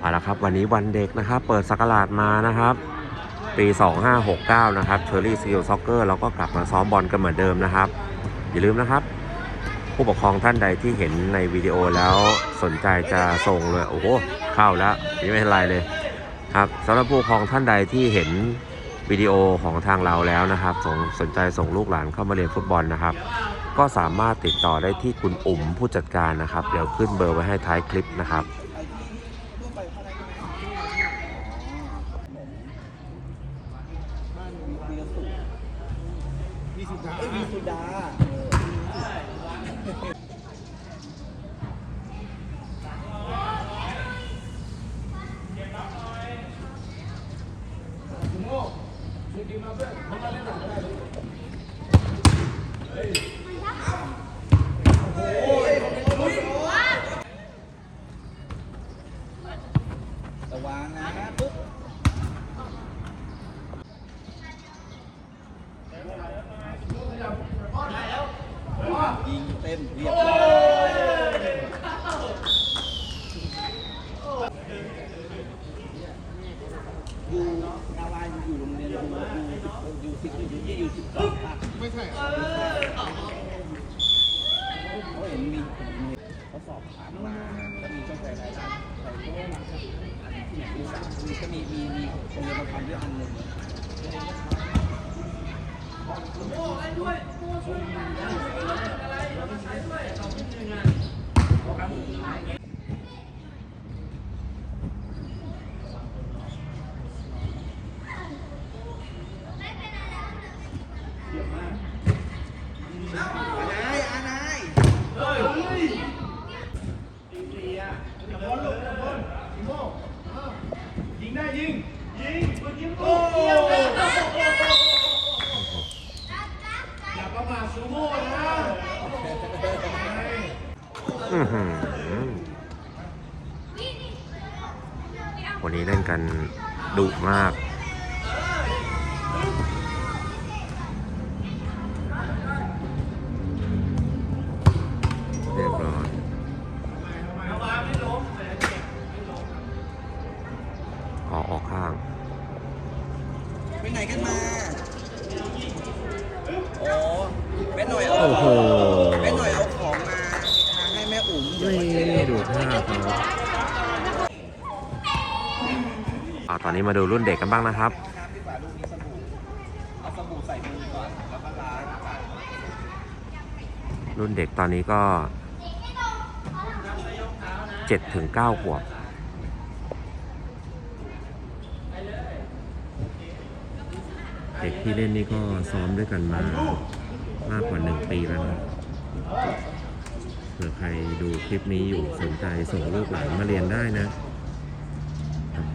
เอาละครับ วันนี้วันเด็กนะครับ เปิดสักราชมานะครับ ปี 2569 นะครับเชอรี่ซีลซ็อกเกอร์เราก็กลับมาซ้อมบอลกันเหมือนเดิมนะครับ อย่าลืมนะครับ ผู้ปกครองท่านใดที่เห็นในวิดีโอแล้วสนใจจะส่งเลยโอ้โหเข้าแล้วนี่ไม่เป็นไรเลยครับสำหรับผู้ปกครองท่านใดที่เห็นวิดีโอของทางเราแล้วนะครับสนสนใจส่งลูกหลานเข้ามาเรียนฟุตบอลนะครับ ก็สามารถติดต่อได้ที่คุณอุ๋มผู้จัดการนะครับ เดี๋ยวขึ้นเบอร์ไว้ให้ท้ายคลิปนะครับานมีเบียร์สุ มีสุดาเอ้ยมีสุดาระวังนะปุ๊บยิงเต็มเรียบร้อยอยู่นาวาอยู่โรงเรียนอยู่อยู่อยู่สิบอยู่ยี่อยู่สิบสองป่ะ ไม่ใช่เขาเห็นมีเขาสอบถามมาก็มีช่องใจรายได้ใครก็ว่ามาที่ไหนมีสามมีก็มีมีมีโรงเรียนมาทำด้วยอันหนึ่งนายอานาย อื้อหือ วันนี้เล่นกันดุมาก อ่าตอนนี้มาดูรุ่นเด็กกันบ้างนะครับรุ่นเด็กตอนนี้ก็เจ็ดถึงเก้าขวบเด็กที่เล่นนี่ก็ซ้อมด้วยกันมามากกว่าหนึ่งปีแล้วนะเผื่อใครดูคลิปนี้อยู่สนใจส่งลูกหลานมาเรียนได้นะ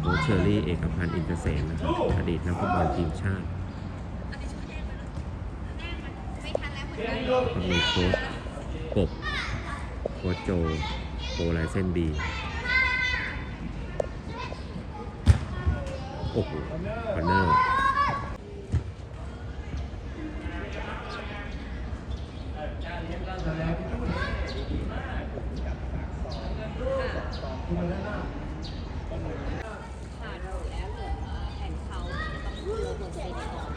โค้ชเชอรี่เอกพันธ์อินเตอร์เซนนะครับอดีตนักฟุตบอลทีมชาติก็มีโค้ชกบโค้ชโจโปรไลเซนบีโอ้โหคอนเนอร์ขาดอยู่แล้วเหลือแผ่นเขาต้องเลือกคนใช้ก่อน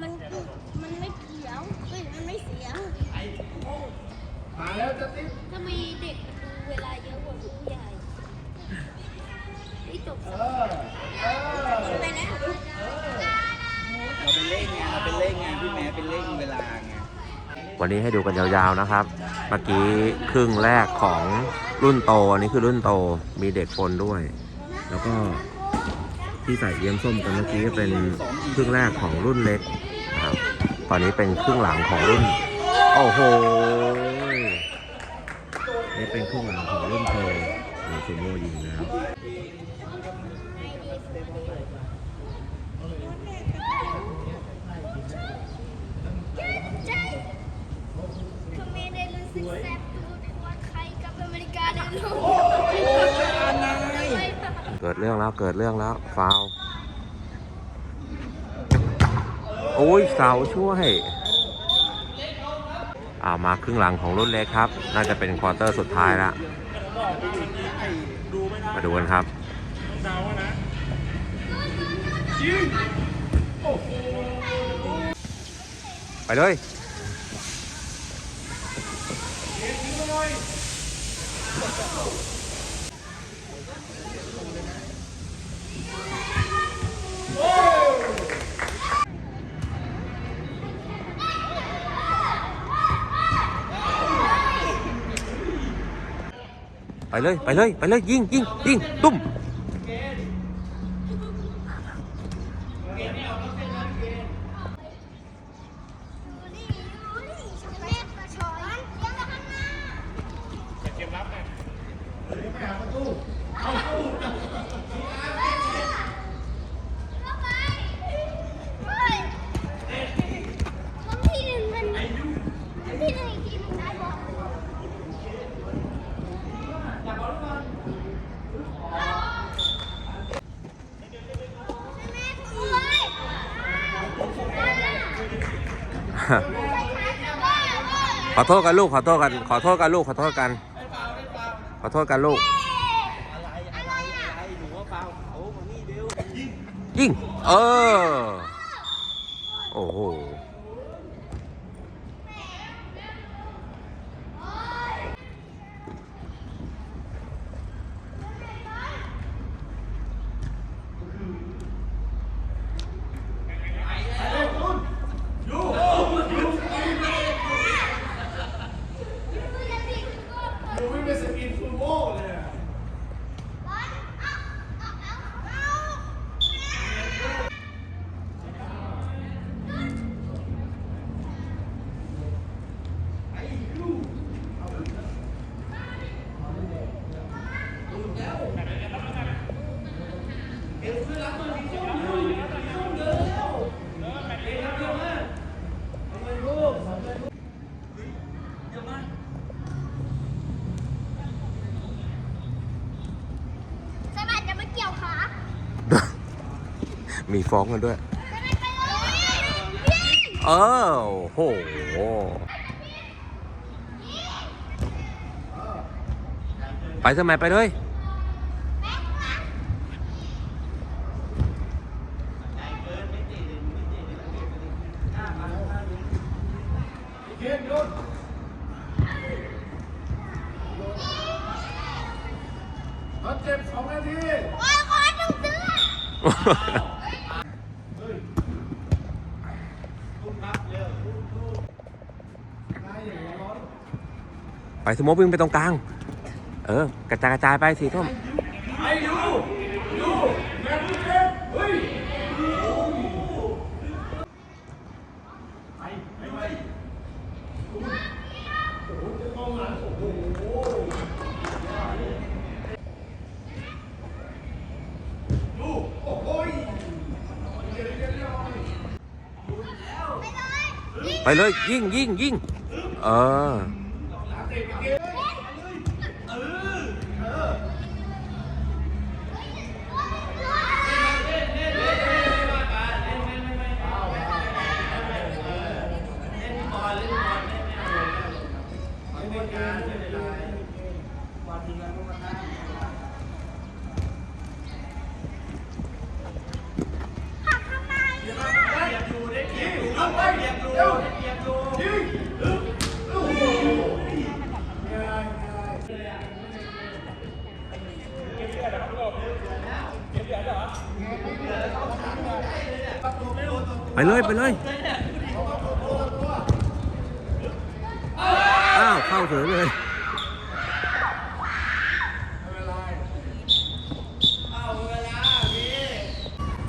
มันมันไม่เขียวเฮ้ยมันไม่เสียงมาแล้วจ้ะทำไมเด็กดูเวลาเยอะกว่าผู้ใหญ่ที่จบ วันนี้ให้ดูกันยาวๆนะครับ เมื่อกี้ครึ่งแรกของรุ่นโตอันนี้คือรุ่นโตมีเด็กปนด้วย แล้วก็ที่ใส่เยี่ยมส้มกันเมื่อกี้เป็นครึ่งแรกของรุ่นเล็กนะครับ ตอนนี้เป็นครึ่งหลังของรุ่น โอ้โห นี่เป็นครึ่งหลังของรุ่นโตซูโม่ยิงนะครับ เกิดเรื่องแล้วเกิดเรื่องแล้วฟาวโอ้ยเสาช่วยอ่ามาครึ่งหลังของรุ่นเล็กครับ น่าจะเป็นควอเตอร์สุดท้ายแล้วมาดูกันครับไปเลย ไปเลย ไปเลย ไปเลย ยิงยิงยิงตุ้ม ข้าไปเฮ้ยคนที่หนึ่งมันที่หนึ่งที่ได้บอกขอโทษกันลูกขอโทษกัน ขอโทษกันลูกขอโทษกัน ขอโทษกันลูก อะไรอะไรอะไรหนูว่าเปล่าเขามานี่เร็วยิง เออ โอ้โห ใช่ไหมจะมาเกี่ยวขา มีฟ้องกันด้วยใช่ไหมไปเลยยิงเออโอ้โหไปทำไมไปเลยโอ้ยขอหนึ่งเดือน ไปสมมติวิ่งไปตรงกลาง เออกระจายกระจายไปสีส้มไปเลย ยิงยิงยิงเออ หักทำไมเนี่ย ไปเลยไปเลยอ้าวเข้าเฉยเลย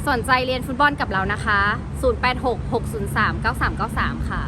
สนใจเรียนฟุตบอลกับเรานะคะ 0866039393 ค่ะ